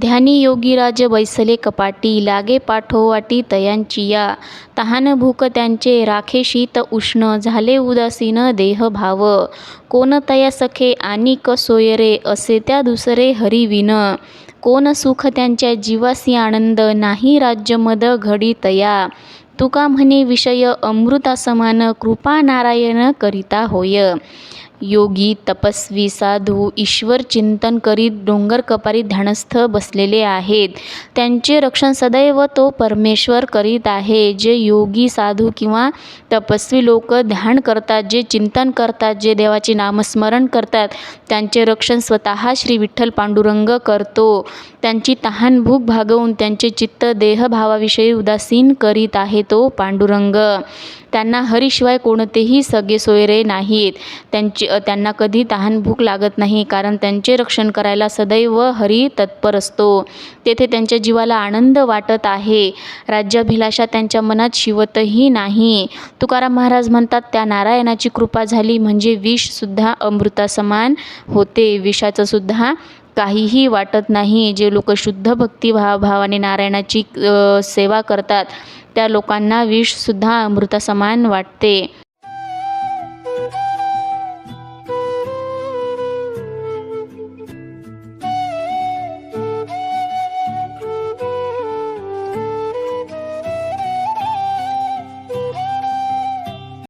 ध्यानी योगीराज बैसले कपाटी लागे पाठोवाटी तयांचिया. तहान भूक त्यांचे राखे शीत उष्ण झाले उदासीन देहभाव कोण तया सखे आणि सोयरे असे त्या दुसरे हरिविन कोण सुख त्यांच्या जीवासी आनंद नाही राज्य मद घडी तया. तुका म्हणे विषय अमृतासमान कृपा नारायण करिता होय. योगी तपस्वी साधू ईश्वर चिंतन करीत डोंगर कपारी ध्यानस्थ बसलेले आहेत. त्यांचे रक्षण सदैव तो परमेश्वर करीत आहे. जे योगी साधू किंवा तपस्वी लोक ध्यान करतात जे चिंतन करतात जे देवाचे नामस्मरण करतात त्यांचे रक्षण स्वतः श्री विठ्ठल पांडुरंग करतो. त्यांची तहान भूक भागवून त्यांचे चित्त देहभावाविषयी उदासीन करीत आहे तो पांडुरंग. त्यांना हरीशिवाय कोणतेही सगळे सोयरे नाहीत त्यांची त्यांना कधी तहान भूक लागत नाही कारण त्यांचे रक्षण करायला सदैव हरी तत्पर असतो. तेथे त्यांच्या जीवाला आनंद वाटत आहे. राज्याभिलाषा त्यांच्या मनात शिवतही नाही. तुकाराम महाराज म्हणतात त्या नारायणाची कृपा झाली म्हणजे विषसुद्धा अमृतासमान होते. विषाचंसुद्धा काहीही वाटत नाही. जे लोक शुद्ध भक्तिभाव भावाने नारायणाची सेवा करतात त्या लोकांना विषसुद्धा अमृतासमान वाटते.